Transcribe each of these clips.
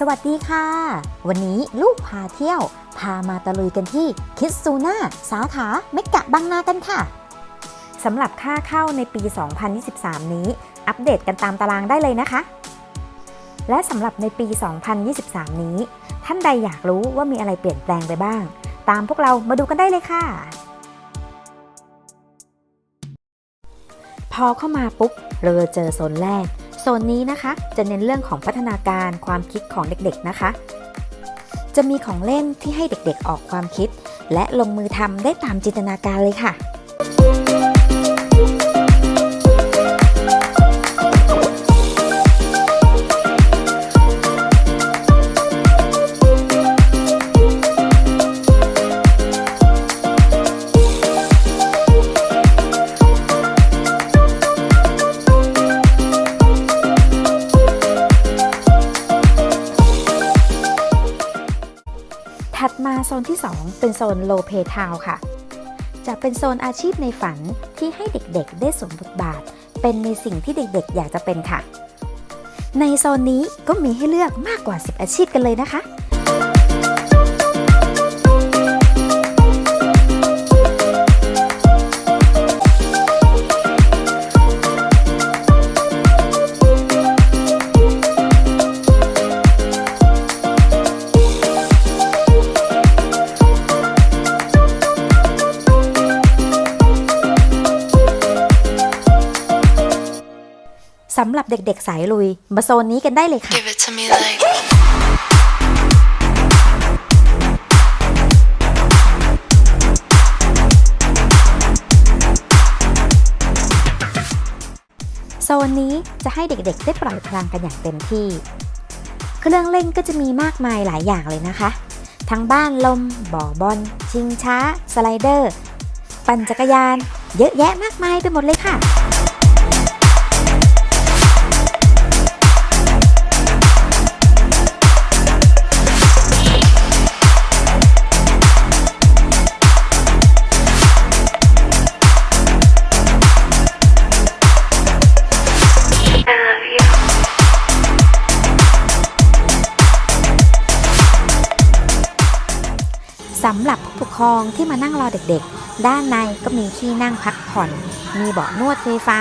สวัสดีค่ะ วันนี้ลูกพาเที่ยว พามาตะลุยกันที่คิดซูน่าสาขาเมกะบางนากันค่ะสำหรับค่าเข้าในปี 2023 นี้ อัปเดตกันตามตารางได้เลยนะคะ และสำหรับในปี 2023 นี้ ท่านใดอยากรู้ว่ามีอะไรเปลี่ยนแปลงไปบ้าง ตามพวกเรามาดูกันได้เลยค่ะ พอเข้ามาปุ๊บเราเจอโซนแรก โซนนี้นะคะ จะเน้นเรื่องของพัฒนาการความคิดของเด็กๆนะคะ จะมีของเล่นที่ให้เด็กๆออกความคิด และลงมือทำได้ตามจินตนาการเลยค่ะ โซนที่ 2 เป็นโซนโลเพทาวค่ะ จะเป็นโซนอาชีพในฝันที่ให้เด็กๆได้สวมบทบาท เป็นในสิ่งที่เด็กๆ อยากจะเป็นค่ะ ในโซนนี้ก็มีให้เลือกมากกว่า 10 อาชีพกันเลยนะคะ สำหรับเด็กๆสายลุย มาโซนนี้กันได้เลยค่ะ Give it to me like. โซนนี้จะให้เด็กๆได้ปล่อยพลังกันอย่างเต็มที่ เครื่องเล่นก็จะมีมากมายหลายอย่างเลยนะคะ ทั้งบ้านลม บ่อบอล ชิงช้า สไลเดอร์ ปั่นจักรยาน เยอะแยะมากมายไปหมดเลยค่ะ สำหรับผู้ปกครองที่มานั่งรอเด็กๆ ด้านในก็มีที่นั่งพักผ่อน มีเบาะนวดไฟฟ้า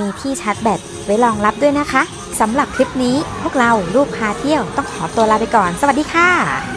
มีที่ชาร์จแบตไว้รองรับด้วยนะคะ สำหรับคลิปนี้พวกเราลูกพาเที่ยวต้องขอตัวลาไปก่อน สวัสดีค่ะ